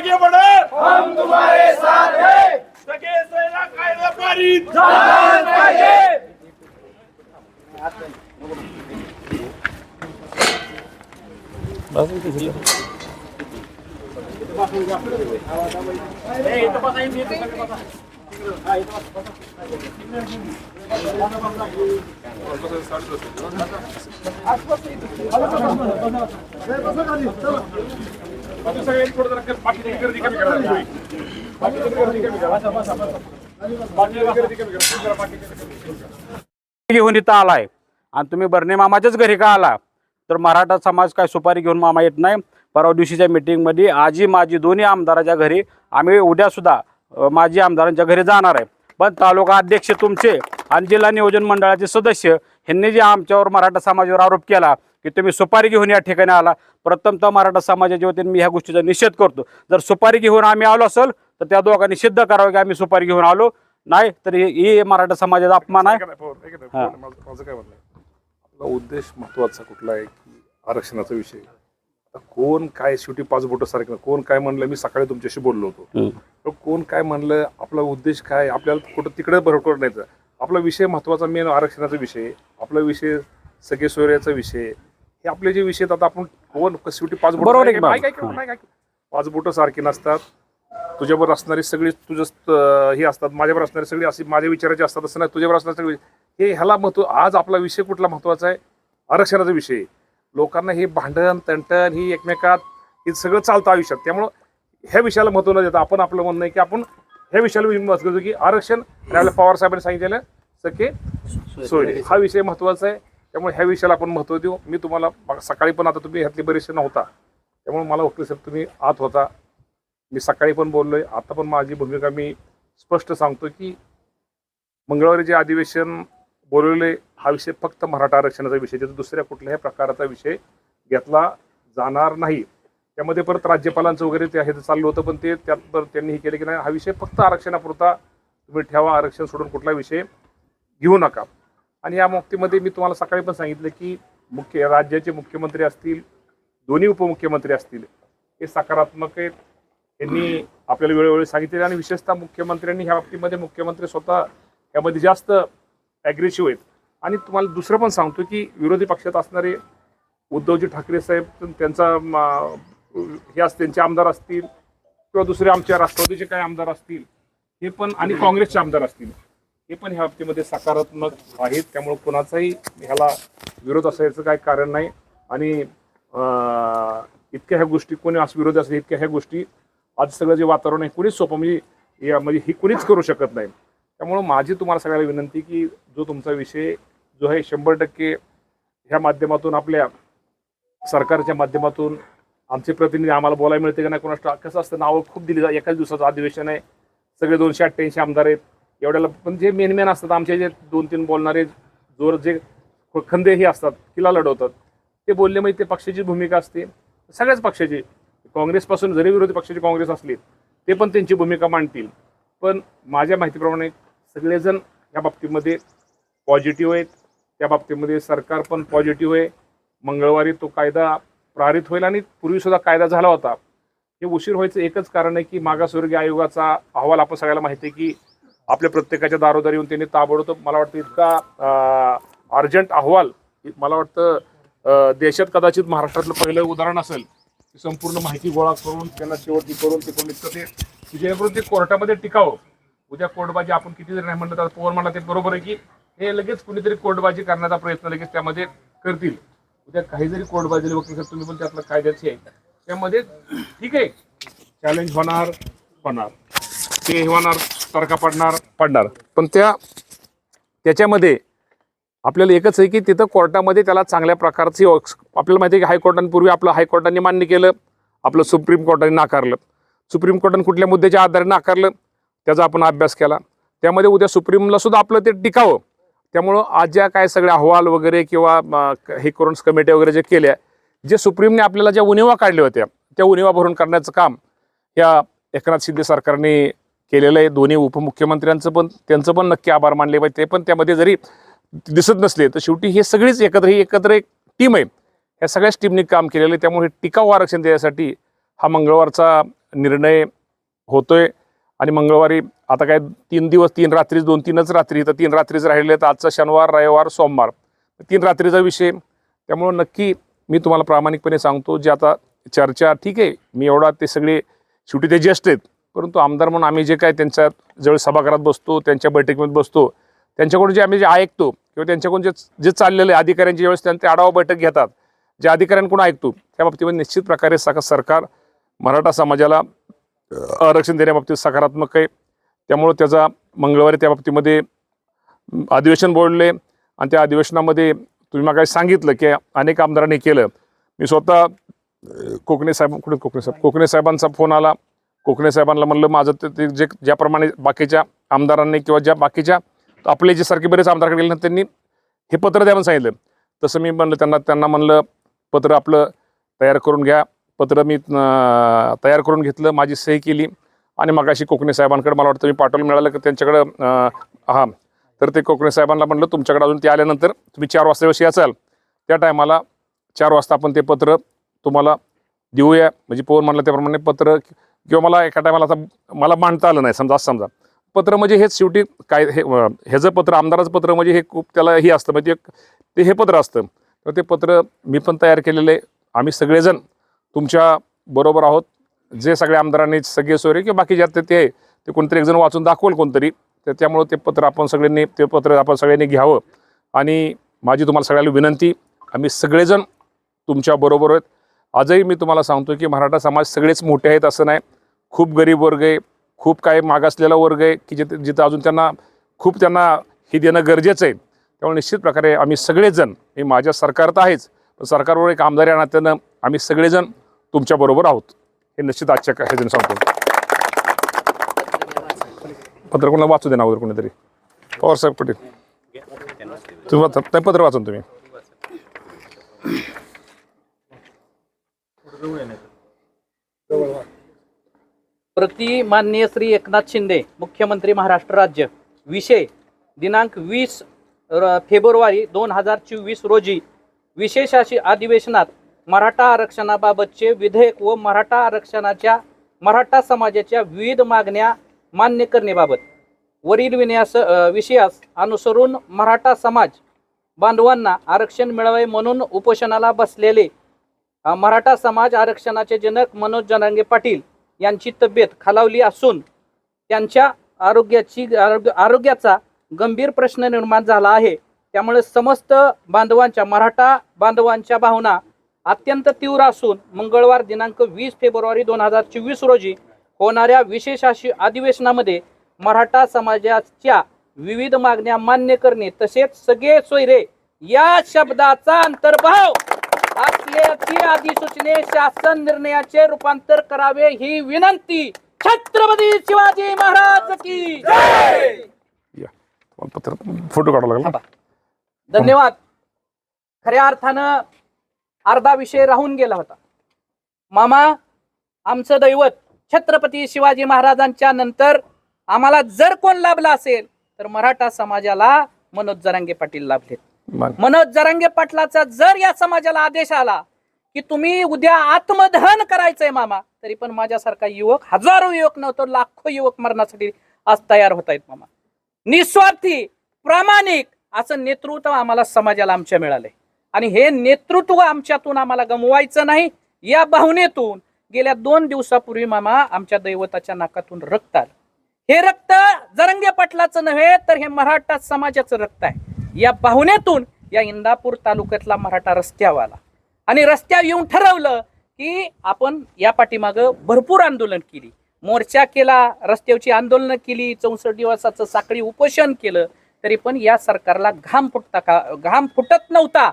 आगे बढ़े हम तुम्हारे साथ हैं। सगळे सैला कायदा पारित घेऊन इथं आलाय. आणि तुम्ही बर्णे मामाच्याच घरी का आला? तर मराठा समाज काय सुपारी घेऊन मामा येत नाही. परवा दिवशीच्या मिटिंगमध्ये आजी माझी दोन्ही आमदाराच्या घरी आम्ही उद्यासुद्धा माजी आमदारांच्या घरी जाणार आहे. पण तालुका अध्यक्ष तुमचे आणि जिल्हा नियोजन मंडळाचे सदस्य ह्यांनी जे आमच्यावर मराठा समाजावर आरोप केला की तुम्ही सुपारी घेऊन या ठिकाणी आला प्रथमतः मराठा समाजाच्या वतीने मी ह्या गोष्टीचा निषेध करतो. जर सुपारी घेऊन आम्ही आलो असेल तर त्या दोघांनी सिद्ध करावं की आम्ही सुपारी घेऊन आलो. नाही तर हे- मराठा समाजाचा अपमान आहे. माझं काय म्हणणं उद्देश महत्त्वाचा कुठला आहे की आरक्षणाचा विषय? कोण काय शेवटी पाच बोट सारखं कोण काय म्हणलं? मी सकाळी तुमच्याशी बोललो होतो. कोण काय म्हणलं? आपला उद्देश काय? आपल्याला कुठं तिकडे भरकड नाही आपला विषय महत्त्वाचा मेन आरक्षणाचा विषय आपला विषय सगळे सोयऱ्याचा विषय हे आपले जे विषय आता आपण कोण शेवटी पाच बोट पाच बोट सारखी नसतात. तुझ्यावर असणारी सगळी तुझं हे असतात माझ्यावर असणारी सगळी अशी माझ्या विचाराची असतात असं नाही तुझ्यावर असणारी सगळी हे ह्याला महत्त्व आज आपला विषय कुठला महत्त्वाचा आहे? आरक्षणाचा विषय. लोकांना हे भांडण तंटण ही एकमेकात हे सगळं चालतं आयुष्यात. त्यामुळं ह्या विषयाला महत्त्व न देता आपण आपलं म्हणणं आहे की आपण ह्या विषयाला महत्त्व देतो की आरक्षण आणि आपल्या पवार साहेबांनी सांगितलेलं सके सोय. हा विषय महत्त्वाचा आहे. त्यामुळे ह्या विषयाला आपण महत्त्व देऊ. मी तुम्हाला सकाळी पण आता तुम्ही ह्यातले बरेचसे नव्हता. त्यामुळे मला वकील साहेब तुम्ही आत होता. मी सकाळी पण बोललोय. आता पण माझी भूमिका मी स्पष्ट सांगतो की मंगळवारी जे अधिवेशन बोलवले हा विषय फक्त मराठा आरक्षणाचा विषय. त्याचा दुसऱ्या कुठल्याही प्रकाराचा विषय घेतला जाणार नाही. त्यामध्ये परत राज्यपालांचं वगैरे ते आहे चाललं होतं पण ते त्यात परत त्यांनी हे केलं की नाही हा विषय फक्त आरक्षणापुरता तुम्ही ठेवा आरक्षण सोडून कुठला विषय घेऊ नका. आणि या बाबतीमध्ये मी तुम्हाला सकाळी पण सांगितलं की मुख्य राज्याचे मुख्यमंत्री असतील दोन्ही उपमुख्यमंत्री असतील हे सकारात्मक आहेत. यांनी आपल्याला वेळोवेळी सांगितले आणि विशेषतः मुख्यमंत्र्यांनी ह्या बाबतीमध्ये मुख्यमंत्री स्वतः यामध्ये जास्त ॲग्रेसिव्ह आहेत. आणि तुम्हाला दुसरं पण सांगतो की विरोधी पक्षात असणारे उद्धवजी ठाकरे साहेब त्यांचा हे अस त्यांचे आमदार असतील किंवा दुसरे आमच्या राष्ट्रवादीचे काही आमदार असतील हे पण आणि काँग्रेसचे आमदार असतील हे पण ह्या बाबतीमध्ये सकारात्मक आहेत. त्यामुळे कोणाचाही ह्याला विरोध असायचं काही कारण नाही. आणि इतक्या ह्या गोष्टी कोणी असं विरोध असेल इतक्या ह्या गोष्टी आज सगळं जे वातावरण आहे कोणीच सोपं म्हणजे या म्हणजे ही कोणीच करू शकत नाही. त्यामुळं माझी तुम्हाला सगळ्याला विनंती की जो तुमचा विषय जो आहे शंभर टक्के ह्या माध्यमातून आपल्या सरकारच्या माध्यमातून आमचे प्रतिनिधी आम्हाला बोलायला मिळते का नाही कोणाला कसं असतं नावं खूप दिली जातात एकाच दिवसाचं अधिवेशन आहे. सगळे दोनशे अठ्ठ्याऐंशी आमदार आहेत. एवढ्याला पण जे मेन मेन असतात आमचे जे दोन तीन बोलणारे जोर जे खंदे हे असतात किला लढवतात. ते बोलले म्हणजे ते पक्षाची भूमिका असते. सगळ्याच पक्षाची. काँग्रेसपासून जरी विरोधी पक्षाची काँग्रेस असली ते पण त्यांची भूमिका मांडतील. पण माझ्या माहितीप्रमाणे सगळेजण या बाबतीमध्ये पॉझिटिव्ह आहेत. त्या बाबतीमध्ये सरकार पण पॉझिटिव्ह आहे. मंगळवारी तो कायदा प्रारित होईल आणि पूर्वीसुद्धा कायदा झाला होता. हे उशीर व्हायचं एकच कारण आहे की मागासवर्गीय आयोगाचा अहवाल आपण सगळ्याला माहिती आहे की आपल्या प्रत्येकाच्या दारोदारी येऊन त्यांनी ताबडतोब मला वाटतं इतका अर्जंट अहवाल मला वाटतं देशात कदाचित महाराष्ट्रातलं पहिलं उदाहरण असेल की संपूर्ण माहिती गोळा करून त्यांना शेवटी करून ते करून इतकं ते जेणेकरून ते कोर्टामध्ये टिकावं. उद्या कोर्टबाजी आपण किती जरी नाही म्हणलं तर पवार म्हणला ते बरोबर आहे की हे लगेच कुणीतरी कोर्टबाजी करण्याचा प्रयत्न लगेच त्यामध्ये करतील. उद्या काही जरी कोर्टबाजी वकील साहेब तुम्ही पण त्यातला कायद्याचे आहे त्यामध्ये ठीक आहे. चॅलेंज होणार होणार. ते होणार तर्का पडणार पडणार. पण त्या त्याच्यामध्ये आपल्याला एकच आहे की तिथं कोर्टामध्ये त्याला चांगल्या प्रकारची आपल्याला माहिती आहे की हायकोर्टांपूर्वी आपलं हायकोर्टाने मान्य केलं आपलं सुप्रीम कोर्टाने नाकारलं. सुप्रीम कोर्टाने कुठल्या मुद्द्याच्या आधारे नाकारलं त्याचा आपण अभ्यास केला. त्यामध्ये उद्या सुप्रीमला सुद्धा आपलं ते टिकावं. त्यामुळं आज ज्या काय सगळे अहवाल वगैरे किंवा हे करून कमिट्या वगैरे जे केल्या जे सुप्रीमने आपल्याला ज्या उणिवा काढल्या होत्या त्या उणिवा भरून करण्याचं काम या एकनाथ शिंदे सरकारने केलेलं आहे. दोन्ही उपमुख्यमंत्र्यांचं पण त्यांचं पण नक्की आभार मानले पाहिजे. ते पण त्यामध्ये जरी दिसत नसले तर शेवटी हे सगळीच एकत्र ही एकत्र एक टीम आहे. या सगळ्याच टीमने काम केलेलं आहे. त्यामुळे हे टिकाऊ आरक्षण देण्यासाठी हा मंगळवारचा निर्णय होतोय. आणि मंगळवारी आता काय तीन दिवस तीन रात्रीच दोन तीनच रात्री तर तीन रात्रीच राहिले तर आजचा शनिवार रविवार सोमवार. तीन रात्रीचा विषय. त्यामुळं नक्की मी तुम्हाला प्रामाणिकपणे सांगतो जे आता चर्चा ठीक आहे मी एवढा ते सगळे शेवटी ते ज्येष्ठ आहेत. परंतु आमदार म्हणून आम्ही जे काय त्यांच्या जवळ सभागृहात बसतो त्यांच्या बैठकीमध्ये बसतो त्यांच्याकडून जे आम्ही जे ऐकतो किंवा त्यांच्याकडून जे जे चाललेलं आहे अधिकाऱ्यांची ज्यावेळेस त्यांचे आढावा बैठक घेतात. जे अधिकाऱ्यांकडून ऐकतो त्या बाबतीमध्ये निश्चित प्रकारे सका सरकार मराठा समाजाला आरक्षण देण्याबाबतीत सकारात्मक आहे. त्यामुळं त्याचा मंगळवारी त्या बाबतीमध्ये अधिवेशन बोलले आणि त्या अधिवेशनामध्ये तुम्ही मला सांगितलं की अनेक आमदारांनी केलं. मी स्वतः कोकणे साहेब कुठे कोकणे साहेब? कोकणे साहेबांचा फोन आला. कोकणे साहेबांना म्हणलं माझं ते ते जे ज्याप्रमाणे बाकीच्या आमदारांनी किंवा ज्या बाकीच्या आपले जे सारखे बरेच आमदारकडे गेले त्यांनी हे पत्र द्या सांगितलं. तसं मी म्हणलं त्यांना त्यांना म्हणलं पत्र आपलं तयार करून घ्या. पत्र मी तयार करून घेतलं माझी सही केली. आणि मग अशी कोकणे साहेबांकडे मला वाटतं मी पाठवलं मिळालं की त्यांच्याकडं हा हां. तर ते कोकणे साहेबांना म्हणलं तुमच्याकडे अजून ते आल्यानंतर तुम्ही चार वाजता दिवशी याचाल. त्या टायमाला चार वाजता आपण ते पत्र तुम्हाला देऊया. म्हणजे पवन म्हणलं त्याप्रमाणे पत्र किंवा मला एका टायमाला आता मला मांडता आलं नाही समजा असं समजा. पत्र म्हणजे हेच शेवटी काय हे ह्याचं पत्र आमदाराचं पत्र म्हणजे हे खूप त्याला हे असतं. म्हणजे एक ते हे पत्र असतं. तर ते पत्र मी पण तयार केलेलं आहे. आम्ही सगळेजण तुमच्या बरोबर आहोत जे सगळ्या आमदारांनी सगळे सोयरे किंवा बाकी ज्यात ते आहे ते कोणतरी एकजण वाचून दाखवेल कोणतरी तर त्यामुळं ते पत्र आपण सगळ्यांनी ते पत्र आपण सगळ्यांनी घ्यावं. आणि माझी तुम्हाला सगळ्याला विनंती आम्ही सगळेजण तुमच्या बरोबर आहेत. आजही मी तुम्हाला सांगतो की मराठा समाज सगळेच मोठे आहेत असं नाही. खूप गरीब वर्ग आहे खूप काही मागासलेला वर्ग आहे की जिथे जिथं अजून त्यांना खूप त्यांना हे देणं गरजेचं आहे. त्यामुळे निश्चित प्रकारे आम्ही सगळेजण हे माझ्या सरकार तर आहेच पण सरकारवर एक आमदार या नात्यानं आम्ही सगळेजण तुमच्याबरोबर आहोत. हे निश्चित आजच्या काय ह्याच्यानं सांगतो पत्र कोणाला वाचू दे ना वगैरे कोणीतरी. पवार साहेब पटेल. तुम्ही वाचा नाही पत्र वाचून तुम्ही. प्रति माननीय श्री एकनाथ शिंदे मुख्यमंत्री महाराष्ट्र राज्य. विषय दिनांक वीस फेब्रुवारी दोन हजार चोवीस रोजी विशेष अशी अधिवेशनात मराठा आरक्षणाबाबतचे विधेयक व मराठा आरक्षणाच्या मराठा समाजाच्या विविध मागण्या मान्य करण्याबाबत. वरील विन्यास विषयास अनुसरून मराठा समाज बांधवांना आरक्षण मिळावे म्हणून उपोषणाला बसलेले मराठा समाज आरक्षणाचे जनक मनोज जनांगे पाटील यांची तब्येत खालावली असून त्यांच्या आरोग्याची आरोग्य आरोग्याचा गंभीर प्रश्न निर्माण झाला आहे. त्यामुळे समस्त बांधवांच्या मराठा बांधवांच्या भावना अत्यंत तीव्र असून मंगळवार दिनांक वीस फेब्रुवारी दोन हजार चोवीस रोजी होणाऱ्या विशेष अशी अधिवेशनामध्ये मराठा समाजाच्या विविध मागण्या मान्य करणे तसेच सगळे सोयरे या शब्दाचा अंतर्भाव असल्याची अधिसूचने शासन निर्णयाचे रूपांतर करावे ही विनंती. छत्रपती शिवाजी महाराज की फोटो काढावा लागला. धन्यवाद. खऱ्या अर्थानं अर्धा विषय राहून गेला होता. मामा आमचं दैवत छत्रपती शिवाजी महाराजांच्या नंतर आम्हाला जर कोण लाभला असेल तर मराठा समाजाला मनोज जरांगे पाटील लाभलेत. मान. मनोज जरांगे पाटलाचा जर या समाजाला आदेश आला की तुम्ही उद्या आत्मदहन करायचंय मामा तरी पण माझ्यासारखा युवक हजारो युवक नव्हतो लाखो युवक मरणासाठी आज तयार होत आहेत मामा. निस्वार्थी प्रामाणिक असं नेतृत्व आम्हाला समाजाला आमच्या मिळालंय. आणि हे नेतृत्व आमच्यातून आम्हाला गमवायचं नाही. या भावनेतून गेल्या दोन दिवसापूर्वी मामा आमच्या दैवताच्या नाकातून रक्त आलं. हे रक्त जरंगे पाटलाचं नव्हे तर हे मराठा समाजाचं रक्त आहे. या भावनेतून या इंदापूर तालुक्यातला मराठा रस्त्यावर आला. आणि रस्त्यावर येऊन ठरवलं की आपण या पाठीमागं भरपूर आंदोलन केली. मोर्चा केला रस्त्यावरची आंदोलनं केली चौसष्ट दिवसाचं साखळी उपोषण केलं. तरी पण या सरकारला घाम फुटता का घाम फुटत नव्हता.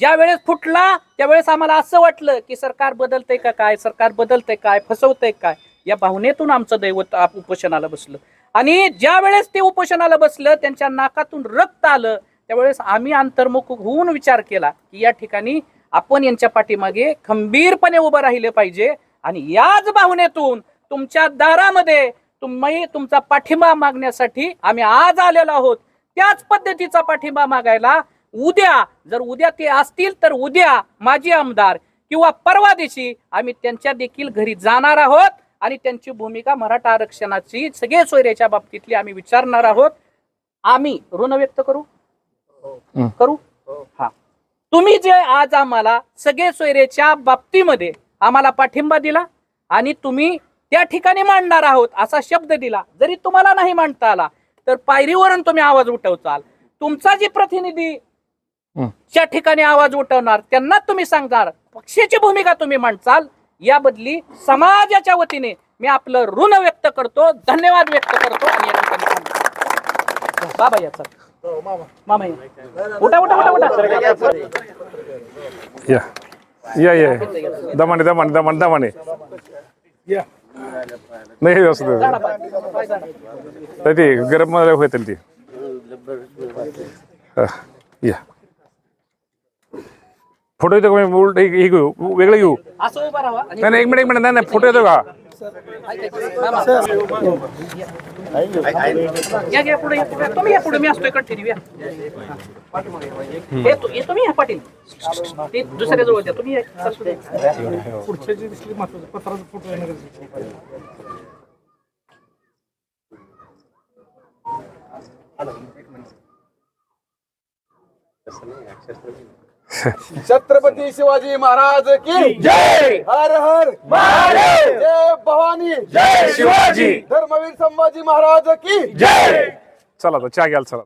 ज्या वेळेस फुटला त्यावेळेस आम्हाला असं वाटलं की सरकार बदलतंय का काय सरकार बदलतंय काय फसवतंय काय? या भावनेतून आमचं दैवत उपोषणाला बसलं. आणि ज्या वेळेस ते उपोषणाला बसलं त्यांच्या नाकातून रक्त आलं त्यावेळेस आम्ही अंतर्मुख होऊन विचार केला की या ठिकाणी आपण यांच्या पाठीमागे खंबीरपणे उभं राहिलं पाहिजे आणि याच भावनेतून तुमच्या दारामध्ये तुम्ही तुमचा पाठिंबा मागण्यासाठी आम्ही आज आलेलो आहोत. त्याच पद्धतीचा पाठिंबा मागायला उद्या जर उद्या ते असतील तर उद्या माजी आमदार किंवा परवा दिवशी आम्ही त्यांच्या देखील घरी जाणार आहोत आणि त्यांची भूमिका मराठा आरक्षणाची सगळे सोयऱ्याच्या बाबतीतली आम्ही विचारणार आहोत. आम्ही ऋण व्यक्त करू? हं. करू? हा. तुम्ही जे आज आम्हाला सगळे सोयरेच्या बाबतीमध्ये आम्हाला पाठिंबा दिला आणि तुम्ही त्या ठिकाणी मांडणार आहोत असा शब्द दिला जरी तुम्हाला नाही मांडता आला तर पायरीवरून तुम्ही आवाज उठवचाल. तुमचा जे प्रतिनिधी हं. त्या ठिकाणी आवाज उठवणार त्यांना तुम्ही सांगणार पक्षाची भूमिका तुम्ही मांडचाल या बदली समाजाच्या वतीने मी आपलं ऋण व्यक्त करतो धन्यवाद व्यक्त करतो आणि या ठिकाणी. बाबा या चल. मामा या. उठा उठा उठा उठा या या या दमाने दमाने दमाने दमाने नाही हे व्यवस्थित. पाय झाडा. तर ते गरम होतील ती या फोटो येतो का? मी उलट हे हे घेऊ वेगळं घेऊ. असं उभा राहा. आणि नाही नाही एक मिनिट एक मिनिट नाही नाही फोटो येतो का. या पुढे या पुढे. तुम्ही या पुढे मी असतोय कंटिन्यू या. हे तु- हे तुम्ही या पाटील. ते दुसऱ्या जवळ द्या. तुम्ही या. छत्रपती शिवाजी महाराज की जय! हर हर महादेव! जय भवानी! जय शिवाजी! धर्मवीर संभाजी महाराज की जय! चला आता चहा घ्याल चला.